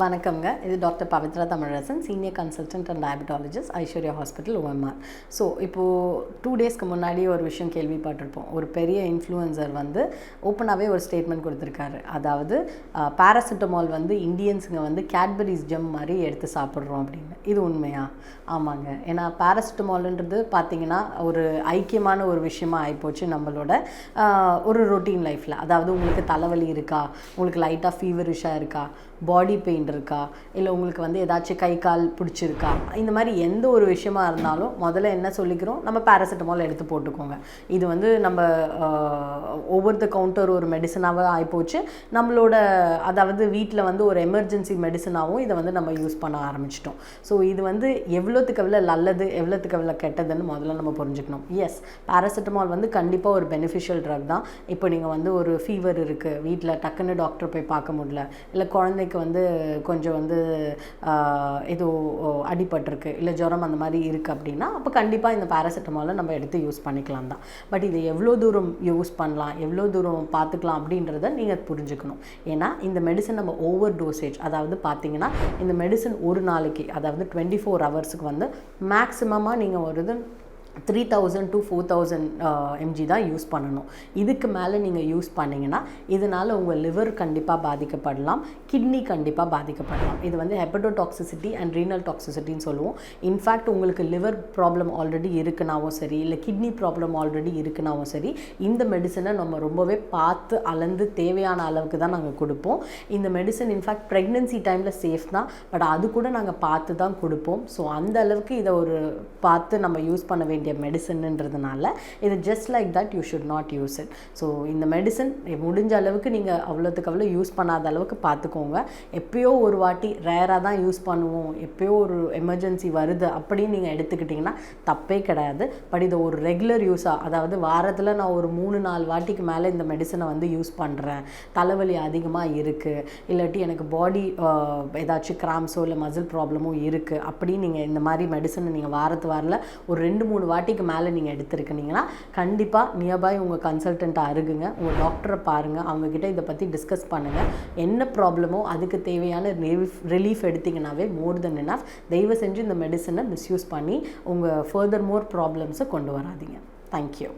வணக்கம்ங்க. இது doctor Pavithra Tamilarasan senior consultant and diabetologist Aishwarya hospital OMR. So இப்போது two டேஸ்க்கு முன்னாடி ஒரு விஷயம் கேள்விப்பட்டிருப்போம். ஒரு பெரிய இன்ஃப்ளூயன்சர் வந்து ஓப்பனாகவே ஒரு ஸ்டேட்மெண்ட் கொடுத்துருக்காரு. அதாவது பேராசிட்டமால் வந்து இந்தியன்ஸுங்க வந்து கேட்பரிஸ் ஜெம் மாதிரி எடுத்து சாப்பிட்றோம் அப்படின்னு. இது உண்மையா? ஆமாங்க. ஏன்னா பேராசிட்டமால்ன்றது பார்த்தீங்கன்னா ஒரு ஐக்கியமான ஒரு விஷயமா ஆகிப்போச்சு நம்மளோட ஒரு ரொட்டீன் லைஃப்பில் அதாவது உங்களுக்கு தலைவலி இருக்கா? உங்களுக்கு லைட்டாக ஃபீவரிஷாக இருக்கா? பாடி பெயின் இருக்கா இல்லை உங்களுக்கு வந்து ஏதாச்சும் கை கால் பிடிச்சிருக்கா? இந்த மாதிரி எந்த ஒரு விஷயமா இருந்தாலும் முதல்ல என்ன சொல்லிக்கிறோம்? நம்ம பேராசிட்டமால் எடுத்து போட்டுக்கோங்க. இது வந்து நம்ம ஒவ்வொருத்த கவுண்டர் ஒரு மெடிசனாகவே ஆகிப்போச்சு நம்மளோட அதாவது வீட்டில் வந்து ஒரு எமர்ஜென்சி மெடிசனாகவும் இதை வந்து நம்ம யூஸ் பண்ண ஆரம்பிச்சிட்டோம். ஸோ இது வந்து எவ்வளோத்துக்கு எவ்வளோ நல்லது எவ்வளோத்துக்கு எவ்வளோ கெட்டதுன்னு முதல்ல நம்ம புரிஞ்சுக்கணும். எஸ் பேராசிட்டமால் வந்து கண்டிப்பாக ஒரு பெனிஃபிஷியல் ட்ரக் தான். இப்போ நீங்கள் வந்து ஒரு ஃபீவர் இருக்குது வீட்டில் டக்குன்னு டாக்டர் போய் பார்க்க முடியல இல்லை குழந்தைக்கு வந்து கொஞ்சம் வந்து ஏதோ அடிபட்டிருக்கு இல்லை ஜுரம் அந்த மாதிரி இருக்குது அப்படின்னா அப்போ கண்டிப்பாக இந்த பேராசிட்டமாலை நம்ம எடுத்து யூஸ் பண்ணிக்கலாம் தான். பட் இது எவ்வளோ தூரம் யூஸ் பண்ணலாம் எவ்வளோ தூரம் பார்த்துக்கலாம் அப்படின்றத நீங்கள் புரிஞ்சுக்கணும். ஏன்னா இந்த மெடிசன் நம்ம ஓவர் டோசேஜ் அதாவது பார்த்தீங்கன்னா இந்த மெடிசன் ஒரு நாளைக்கு அதாவது டுவெண்ட்டி ஃபோர் ஹவர்ஸுக்கு வந்து மேக்ஸிமமாக நீங்கள் ஒரு இது three thousand to four thousand mg தான் யூஸ் பண்ணணும். இதுக்கு மேலே நீங்கள் யூஸ் பண்ணிங்கன்னா இதனால் உங்கள் லிவர் கண்டிப்பாக பாதிக்கப்படலாம் கிட்னி கண்டிப்பாக பாதிக்கப்படலாம். இது வந்து ஹெப்படோடாக்சிசிட்டி அண்ட் ரீனல் டாக்ஸிசிட்டின்னு சொல்லுவோம். இன்ஃபேக்ட் உங்களுக்கு லிவர் ப்ராப்ளம் ஆல்ரெடி இருக்குனாவும் சரி இல்லை கிட்னி ப்ராப்ளம் ஆல்ரெடி இருக்குனாவும் சரி இந்த மெடிசனை நம்ம ரொம்பவே பார்த்து அளந்து தேவையான அளவுக்கு தான் நாங்கள் கொடுப்போம். இந்த மெடிசன் இன்ஃபேக்ட் ப்ரெக்னென்சி டைமில் சேஃப் தான் பட் அது கூட நாங்கள் பார்த்து தான் கொடுப்போம். ஸோ அந்த அளவுக்கு இதை ஒரு பார்த்து நம்ம யூஸ் பண்ண வேண்டிய மெடிசன்ன்றதுனால இது just like that you should not use it so இந்த மெடிசன் முடிஞ்ச அளவுக்கு நீங்கள் அவ்வளோத்துக்கு அவ்வளோ யூஸ் பண்ணாத அளவுக்கு பார்த்துக்கோங்க எப்பயோ ஒரு வாட்டி ரேராக தான் யூஸ் பண்ணுவோம். எப்பயோ ஒரு எமர்ஜென்சி வருது அப்படின்னு நீங்கள் எடுத்துக்கிட்டிங்கன்னா தப்பே கிடையாது. பட் இது ஒரு ரெகுலர் யூஸாக அதாவது வாரத்தில் நான் ஒரு மூணு நாலு வாட்டிக்கு மேலே இந்த மெடிசனை வந்து யூஸ் பண்ணுறேன் தலைவலி அதிகமாக இருக்குது இல்லாட்டி எனக்கு பாடி ஏதாச்சும் கிராம்ஸோ இல்லை மசில் ப்ராப்ளமோ இருக்குது அப்படின்னு நீங்கள் இந்த மாதிரி மெடிசனை நீங்கள் வாரத்து வாரில் ஒரு ரெண்டு மூணு வாட்டிக்கு மேலே நீங்கள் எடுத்துருக்கீங்களா? கண்டிப்பாக நியர்பை உங்கள் கன்சல்டண்ட்டை அருகுங்க. உங்கள் டாக்டரை பாருங்கள் அவங்கக்கிட்ட இதை பற்றி டிஸ்கஸ் பண்ணுங்கள் என்ன ப்ராப்ளமோ அதுக்கு தேவையான ரிலீஃப் ரிலீஃப் எடுத்திங்கனாவே மோர் தென் enough. தயவு செஞ்சு இந்த மெடிசனை மிஸ்யூஸ் பண்ணி உங்கள் ஃபர்தர் மோர் ப்ராப்ளம்ஸை கொண்டு வராதீங்க. தேங்க்யூ